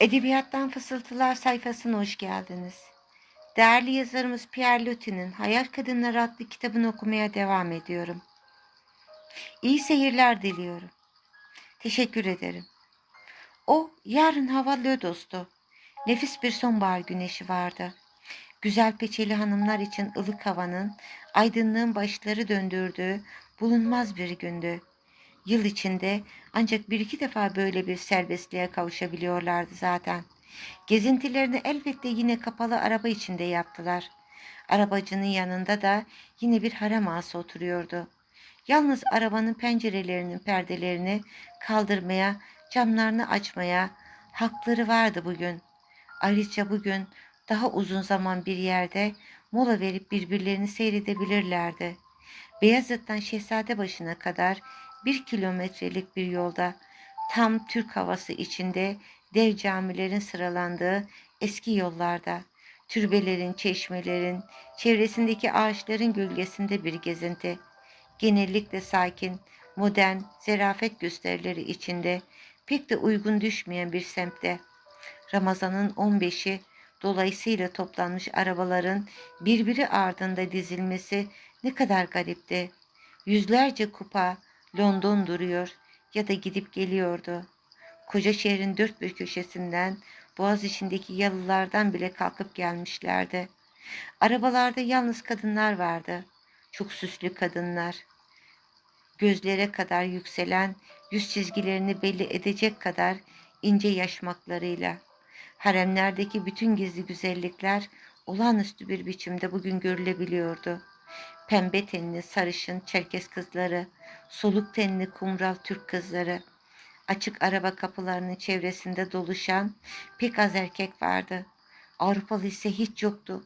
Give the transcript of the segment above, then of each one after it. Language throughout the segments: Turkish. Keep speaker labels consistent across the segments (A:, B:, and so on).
A: Edebiyattan Fısıltılar sayfasına hoş geldiniz. Değerli yazarımız Pierre Loti'nin Hayal Kadınları adlı kitabını okumaya devam ediyorum. İyi seyirler diliyorum. Teşekkür ederim. O yarın hava lodostu. Nefis bir sonbahar güneşi vardı. Güzel peçeli hanımlar için ılık havanın, aydınlığın başları döndürdüğü bulunmaz bir gündü. Yıl içinde ancak bir iki defa böyle bir serbestliğe kavuşabiliyorlardı zaten. Gezintilerini elbette yine kapalı araba içinde yaptılar. Arabacının yanında da yine bir harem ağası oturuyordu. Yalnız arabanın pencerelerinin perdelerini kaldırmaya, camlarını açmaya hakları vardı bugün. Ayrıca bugün daha uzun zaman bir yerde mola verip birbirlerini seyredebilirlerdi. Beyazıt'tan Şehzadebaşı'na kadar bir kilometrelik bir yolda tam Türk havası içinde dev camilerin sıralandığı eski yollarda, türbelerin, çeşmelerin, çevresindeki ağaçların gölgesinde bir gezinti. Genellikle sakin, modern, zerafet gösterileri içinde pek de uygun düşmeyen bir semtte. Ramazan'ın 15'i dolayısıyla toplanmış arabaların birbiri ardında dizilmesi ne kadar garipti. Yüzlerce kupa London duruyor ya da gidip geliyordu. Koca şehrin dört bir köşesinden boğaz içindeki yalılardan bile kalkıp gelmişlerdi. Arabalarda yalnız kadınlar vardı. Çok süslü kadınlar. Gözlere kadar yükselen, yüz çizgilerini belli edecek kadar ince yaşmaklarıyla. Haremlerdeki bütün gizli güzellikler olağanüstü bir biçimde bugün görülebiliyordu. Pembe tenli sarışın Çerkes kızları, soluk tenli kumral Türk kızları, açık araba kapılarının çevresinde doluşan pek az erkek vardı. Avrupalı ise hiç yoktu.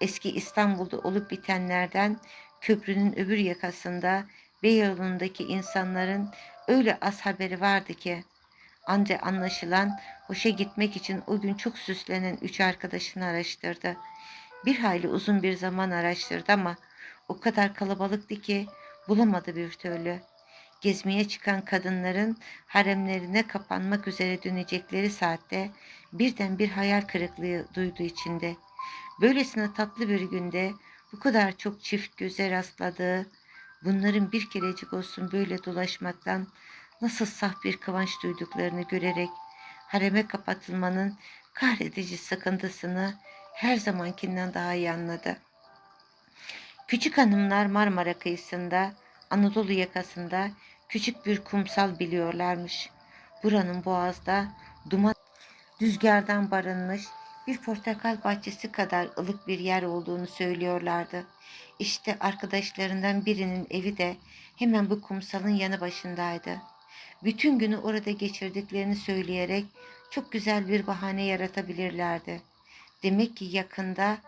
A: Eski İstanbul'da olup bitenlerden köprünün öbür yakasında Beyoğlu'ndaki insanların öyle az haberi vardı ki ancak anlaşılan hoşa gitmek için o gün çok süslenen üç arkadaşını araştırdı. Bir hayli uzun bir zaman araştırdı ama o kadar kalabalıktı ki bulamadı bir türlü. Gezmeye çıkan kadınların haremlerine kapanmak üzere dönecekleri saatte birden bir hayal kırıklığı duydu içinde. Böylesine tatlı bir günde bu kadar çok çift göze rastladığı, bunların bir kerecik olsun böyle dolaşmaktan nasıl saf bir kıvanç duyduklarını görerek hareme kapatılmanın kahredici sıkıntısını her zamankinden daha iyi anladı. Küçük hanımlar Marmara kıyısında, Anadolu yakasında küçük bir kumsal biliyorlarmış. Buranın boğazda duman rüzgardan barınmış bir portakal bahçesi kadar ılık bir yer olduğunu söylüyorlardı. İşte arkadaşlarından birinin evi de hemen bu kumsalın yanı başındaydı. Bütün günü orada geçirdiklerini söyleyerek çok güzel bir bahane yaratabilirlerdi. Demek ki yakında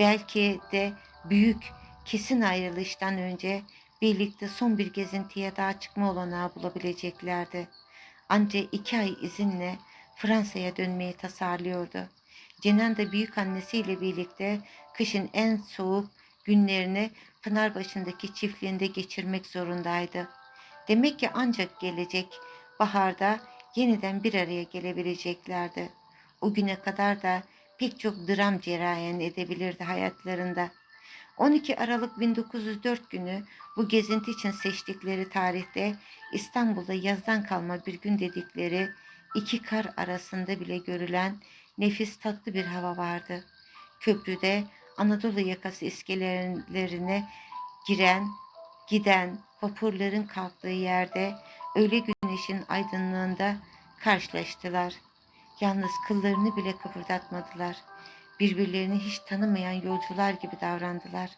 A: belki de büyük kesin ayrılıştan önce birlikte son bir gezintiye daha çıkma olanağı bulabileceklerdi. Ancak iki ay izinle Fransa'ya dönmeyi tasarlıyordu. Cenan da büyük annesiyle birlikte kışın en soğuk günlerini Pınarbaşı'ndaki çiftliğinde geçirmek zorundaydı. Demek ki ancak gelecek baharda yeniden bir araya gelebileceklerdi. O güne kadar da pek çok dram cereyan edebilirdi hayatlarında. 12 Aralık 1904 günü bu gezinti için seçtikleri tarihte İstanbul'da yazdan kalma bir gün dedikleri iki kar arasında bile görülen nefis tatlı bir hava vardı. Köprüde Anadolu yakası iskelelerine giren, giden vapurların kalktığı yerde öğle güneşin aydınlığında karşılaştılar. Yalnız kıllarını bile kıpırdatmadılar. Birbirlerini hiç tanımayan yolcular gibi davrandılar.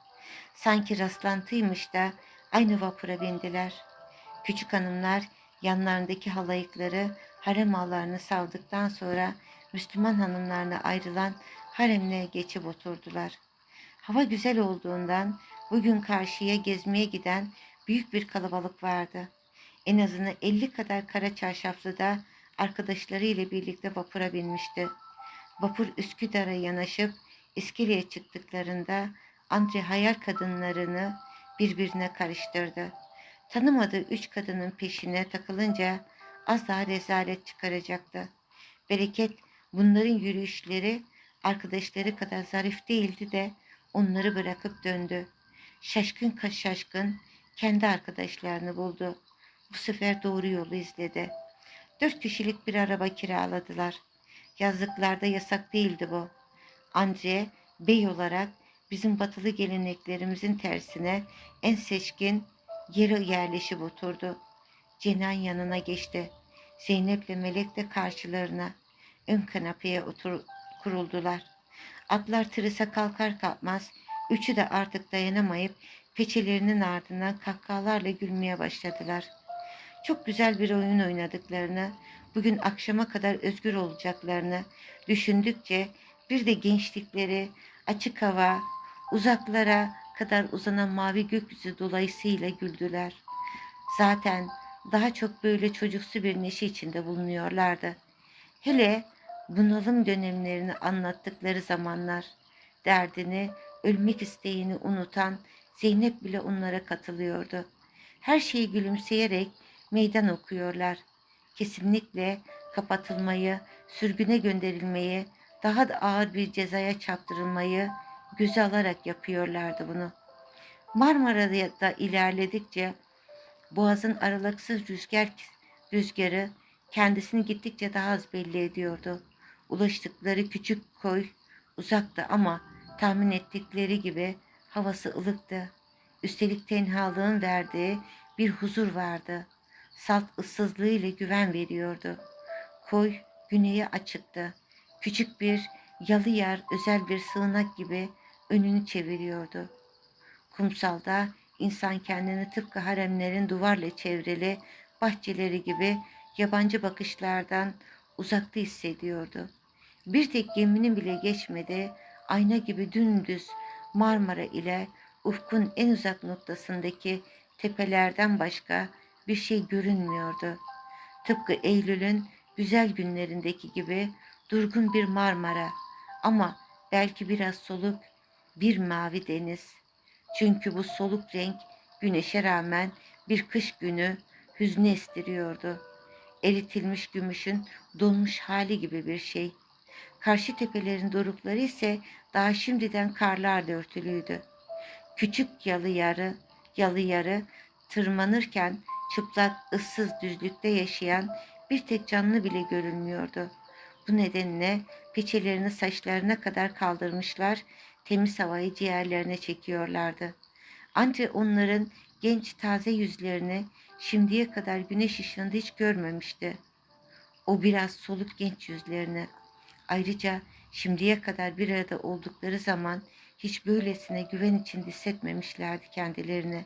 A: Sanki rastlantıymış da aynı vapura bindiler. Küçük hanımlar yanlarındaki halayıkları harem ağlarını savdıktan sonra Müslüman hanımlarına ayrılan haremliğe geçip oturdular. Hava güzel olduğundan bugün karşıya gezmeye giden büyük bir kalabalık vardı. En azından 50 kadar kara çarşaflı da arkadaşları ile birlikte vapura binmişti. Vapur Üsküdar'a yanaşıp iskeleye çıktıklarında Andre hayal kadınlarını birbirine karıştırdı. Tanımadığı üç kadının peşine takılınca az daha rezalet çıkaracaktı. Bereket Bunların yürüyüşleri arkadaşları kadar zarif değildi de onları bırakıp döndü. Şaşkın kaş şaşkın kendi arkadaşlarını buldu. Bu sefer doğru yolu izledi. Dört kişilik bir araba kiraladılar. Yazlıklarda yasak değildi bu. Andre bey olarak bizim batılı geleneklerimizin tersine en seçkin yere yerleşip oturdu. Cenan yanına geçti. Zeynep'le Melek de karşılarına ön kanapeye otur kuruldular. Atlar tırısa kalkar kalkmaz üçü de artık dayanamayıp peçelerinin ardından kahkahalarla gülmeye başladılar. Çok güzel bir oyun oynadıklarını, bugün akşama kadar özgür olacaklarını düşündükçe bir de gençlikleri, açık hava, uzaklara kadar uzanan mavi gökyüzü dolayısıyla güldüler. Zaten daha çok böyle çocuksu bir neşe içinde bulunuyorlardı. Hele bunalım dönemlerini anlattıkları zamanlar, derdini, ölmek isteğini unutan Zeynep bile onlara katılıyordu. Her şeyi gülümseyerek meydan okuyorlar. Kesinlikle kapatılmayı, sürgüne gönderilmeyi, daha da ağır bir cezaya çarptırılmayı göze alarak yapıyorlardı bunu. Marmara'da ilerledikçe boğazın aralıksız rüzgar rüzgarı kendisini gittikçe daha az belli ediyordu. Ulaştıkları küçük koy uzaktı ama tahmin ettikleri gibi havası ılıktı. Üstelik tenhalığın verdiği bir huzur vardı. Salt ıssızlığıyla güven veriyordu. Koy güneye açıktı. Küçük bir yalı yer özel bir sığınak gibi önünü çeviriyordu. Kumsalda insan kendini tıpkı haremlerin duvarla çevrili bahçeleri gibi yabancı bakışlardan uzakta hissediyordu. Bir tek geminin bile geçmedi, ayna gibi dümdüz Marmara ile ufkun en uzak noktasındaki tepelerden başka bir şey görünmüyordu. Tıpkı Eylül'ün güzel günlerindeki gibi durgun bir Marmara ama belki biraz soluk bir mavi deniz. Çünkü bu soluk renk güneşe rağmen bir kış günü hüznü estiriyordu. Eritilmiş gümüşün donmuş hali gibi bir şey. Karşı tepelerin dorukları ise daha şimdiden karlarla örtülüydü. Küçük yalı yarı, yalı yarı tırmanırken çıplak ıssız düzlükte yaşayan bir tek canlı bile görülmüyordu. Bu nedenle peçelerini saçlarına kadar kaldırmışlar, temiz havayı ciğerlerine çekiyorlardı. Ancak onların genç taze yüzlerini şimdiye kadar güneş ışığında hiç görmemişti. O biraz soluk genç yüzlerini. Ayrıca şimdiye kadar bir arada oldukları zaman hiç böylesine güven içinde hissetmemişlerdi kendilerini.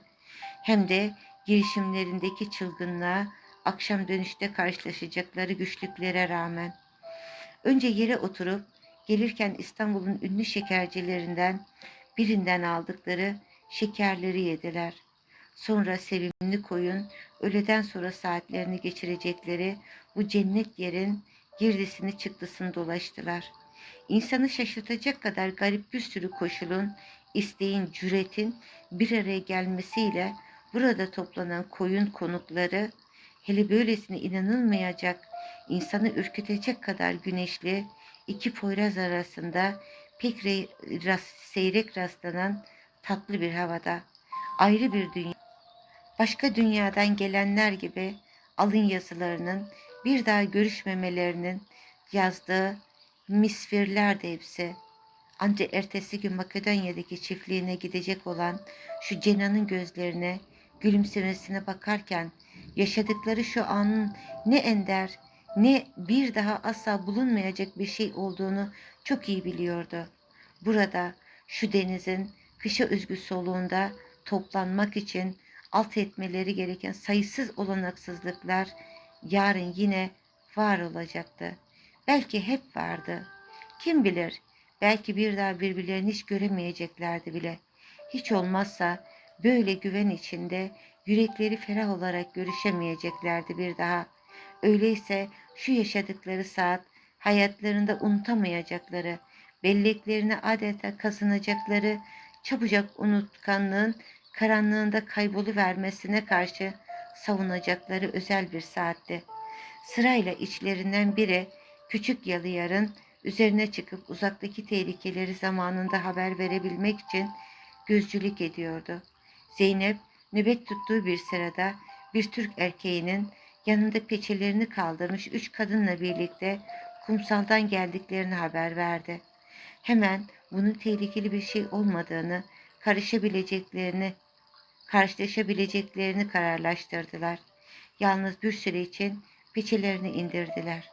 A: Hem de girişimlerindeki çılgınlığa, akşam dönüşte karşılaşacakları güçlüklere rağmen. Önce yere oturup gelirken İstanbul'un ünlü şekercilerinden birinden aldıkları şekerleri yediler. Sonra sevimli koyun öğleden sonra saatlerini geçirecekleri bu cennet yerin girdisini çıktısını dolaştılar. İnsanı şaşırtacak kadar garip bir sürü koşulun, isteğin, cüretin bir araya gelmesiyle burada toplanan koyun konukları hele böylesine inanılmayacak, insanı ürkütecek kadar güneşli iki poyraz arasında pek ras, seyrek rastlanan tatlı bir havada ayrı bir dünya. Başka dünyadan gelenler gibi alın yazılarının bir daha görüşmemelerinin yazdığı misfirler de hepsi. Ancak ertesi gün Makedonya'daki çiftliğine gidecek olan şu Cenan'ın gözlerine, gülümsemesine bakarken yaşadıkları şu anın ne ender, ne bir daha asla bulunmayacak bir şey olduğunu çok iyi biliyordu. Burada, şu denizin kışa özgü soluğunda toplanmak için alt etmeleri gereken sayısız olanaksızlıklar yarın yine var olacaktı. Belki hep vardı. Kim bilir, belki bir daha birbirlerini hiç göremeyeceklerdi bile. Hiç olmazsa böyle güven içinde yürekleri ferah olarak görüşemeyeceklerdi bir daha. Öyleyse şu yaşadıkları saat hayatlarında unutamayacakları, belleklerine adeta kazanacakları çabucak unutkanlığın karanlığında kayboluvermesine karşı savunacakları özel bir saatti. Sırayla içlerinden biri Küçük Yalıyar'ın üzerine çıkıp uzaktaki tehlikeleri zamanında haber verebilmek için gözcülük ediyordu. Zeynep nöbet tuttuğu bir sırada bir Türk erkeğinin yanında peçelerini kaldırmış üç kadınla birlikte kumsaldan geldiklerini haber verdi. Hemen bunun tehlikeli bir şey olmadığını, karışabileceklerini, karşılaşabileceklerini kararlaştırdılar. Yalnız bir süre için peçelerini indirdiler.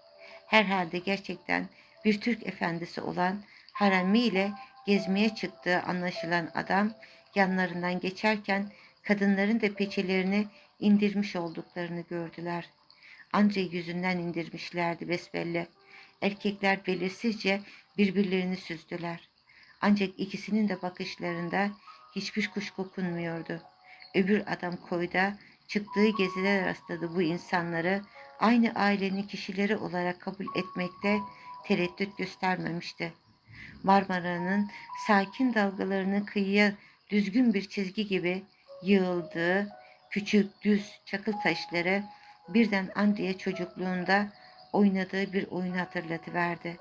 A: Herhalde gerçekten bir Türk efendisi olan Harami ile gezmeye çıktığı anlaşılan adam yanlarından geçerken kadınların da peçelerini indirmiş olduklarını gördüler. Anca yüzünden indirmişlerdi besbelli. Erkekler belirsizce birbirlerini süzdüler. Ancak ikisinin de bakışlarında hiçbir kuş kokunmuyordu. Öbür adam koyda çıktığı gezide rastladı bu insanları aynı ailenin kişileri olarak kabul etmekte tereddüt göstermemişti. Marmara'nın sakin dalgalarının kıyıya düzgün bir çizgi gibi yığıldığı küçük düz çakıl taşları birden Andre'ye çocukluğunda oynadığı bir oyunu hatırlatıverdi.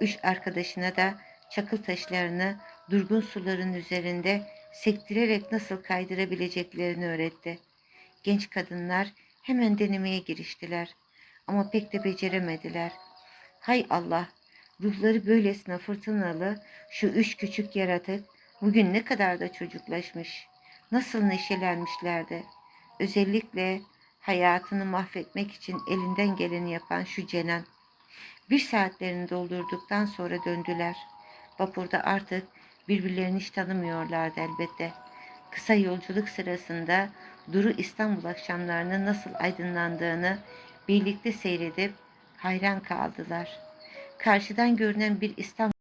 A: Üç arkadaşına da çakıl taşlarını durgun suların üzerinde sektirerek nasıl kaydırabileceklerini öğretti. Genç kadınlar hemen denemeye giriştiler ama pek de beceremediler. Hay Allah, ruhları böylesine fırtınalı şu üç küçük yaratık bugün ne kadar da çocuklaşmış. Nasıl neşelenmişlerdi. Özellikle hayatını mahvetmek için elinden geleni yapan şu Cenan. Bir saatlerini doldurduktan sonra döndüler. Vapurda artık birbirlerini hiç tanımıyorlardı elbette. Kısa yolculuk sırasında Duru İstanbul akşamlarının nasıl aydınlandığını birlikte seyredip hayran kaldılar. Karşıdan görünen bir İstanbul